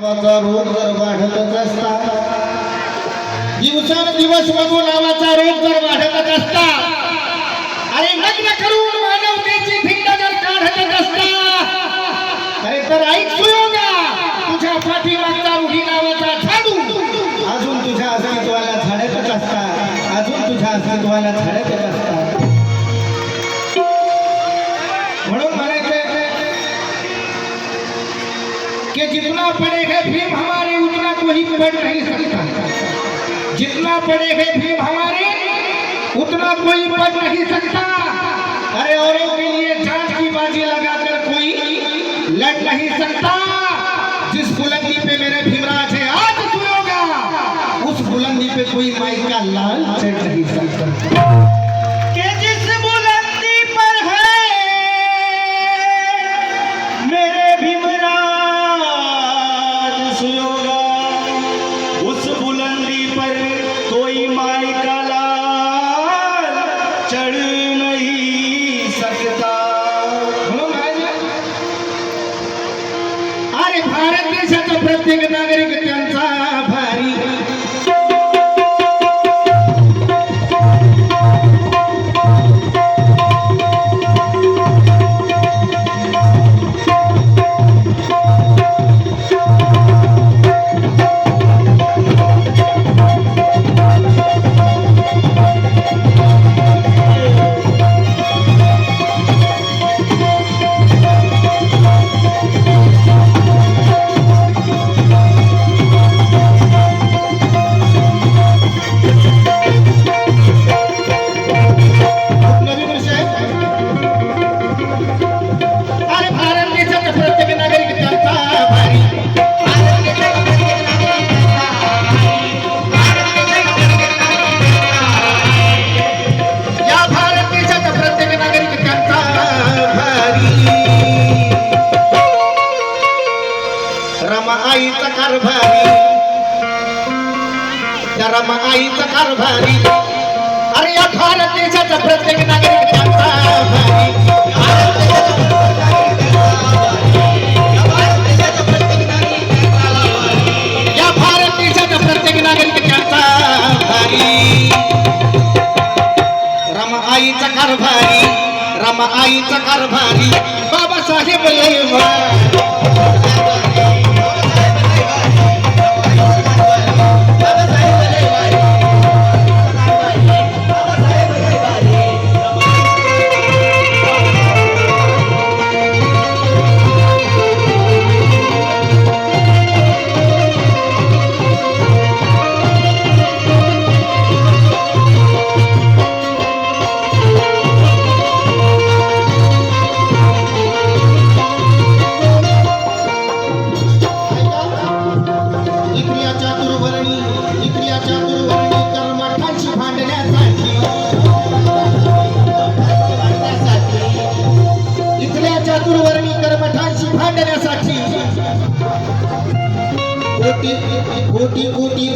नावाचा रोग जर वाढतच असता दिवसानुदिवस मधू नावाचा रोग जर वाढतच असता अरे लग्न करून मानवतेची भिंड जर काढतच असता अरे तर ऐक सुयोगा तुझ्या पाठीमागचा रुढी नावाचा झाडू. अजून तुझ्या अस्तित्वाला झाडतच असता अजून तुझ्या अस्तित्वाला जितना पड़ेगा भीम हमारे, उतना कोई पढ़ नहीं सकता। जितना पड़ेगा भीम हमारे, उतना कोई पढ़ नहीं सकता। अरे औरों के लिए जान की बाजी लगाकर कोई लड़ नहीं सकता। जिस बुलंदी पे मेरे भीमराज है, आज सुनोगा उस बुलंदी पे कोई माई का लाल चढ़ नहीं सकता। भारत देशाचा प्रत्येक नागरिक त्यांचा कारभारी. त्या रमा आईचा कारभारी. अरे या भारत देशाचा प्रत्येक नागरिक त्यांचा भारी या भारत देशाचा प्रत्येक नागरिक त्यांचा भारी रमा आईचा कारभारी रमा आईचा कारभारी. बाबासाहेब लेवा इकड्या कर्मठांशी भांडण्यासाठी. कर्मठांशी भांडण्यासाठी. कोटी कोटी कोटी